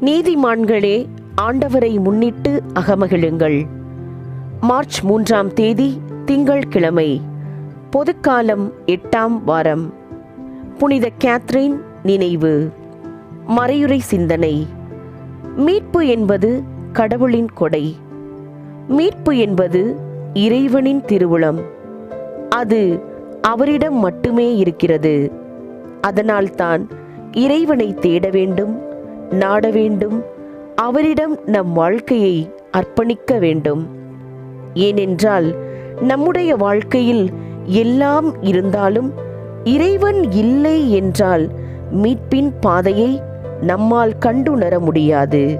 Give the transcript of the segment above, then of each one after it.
நீதிமான்களே ஆண்டவரை முன்னிட்டு அகமகிழுங்கள். மார்ச் மூன்றாம் தேதி திங்கள்கிழமை பொதுக்காலம் எட்டாம் வாரம். புனித கேத்ரின் நினைவு. மறையுறை சிந்தனை. மீட்பு என்பது கடவுளின் கொடை. மீட்பு என்பது இறைவனின் திருவுளம். அது அவரிடம் மட்டுமே இருக்கிறது. அதனால்தான் இறைவனை தேட வேண்டும் நாட வேண்டும். அவரிடம் நம் வாழ்க்கையை அர்ப்பணிக்க வேண்டும். ஏனென்றால் நம்முடைய வாழ்க்கையில் எல்லாம் இருந்தாலும் இறைவன் இல்லை என்றால் மீட்பின் பாதையை நம்மால் கண்டுணர முடியாது.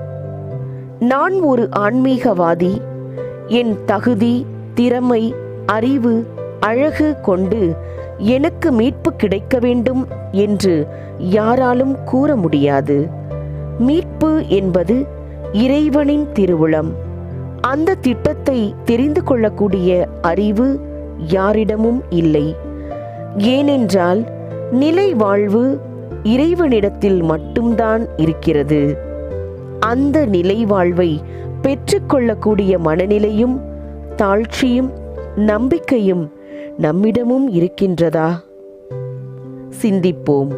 நான் ஒரு ஆன்மீகவாதி. என் தகுதி திறமை அறிவு அழகு கொண்டு எனக்கு மீட்பு கிடைக்க வேண்டும் என்று யாராலும் கூற முடியாது. மீட்பு என்பது இறைவனின் திருவுளம். அந்த திட்டத்தை தெரிந்து கொள்ளக்கூடிய அறிவு யாரிடமும் இல்லை. ஏனென்றால் நிலை வாழ்வு இறைவனிடத்தில் மட்டும்தான் இருக்கிறது. அந்த நிலை வாழ்வை பெற்றுக்கொள்ளக்கூடிய மனநிலையும் தாழ்ச்சியும் நம்பிக்கையும் நம்மிடமும் இருக்கின்றதா? சிந்திப்போம்.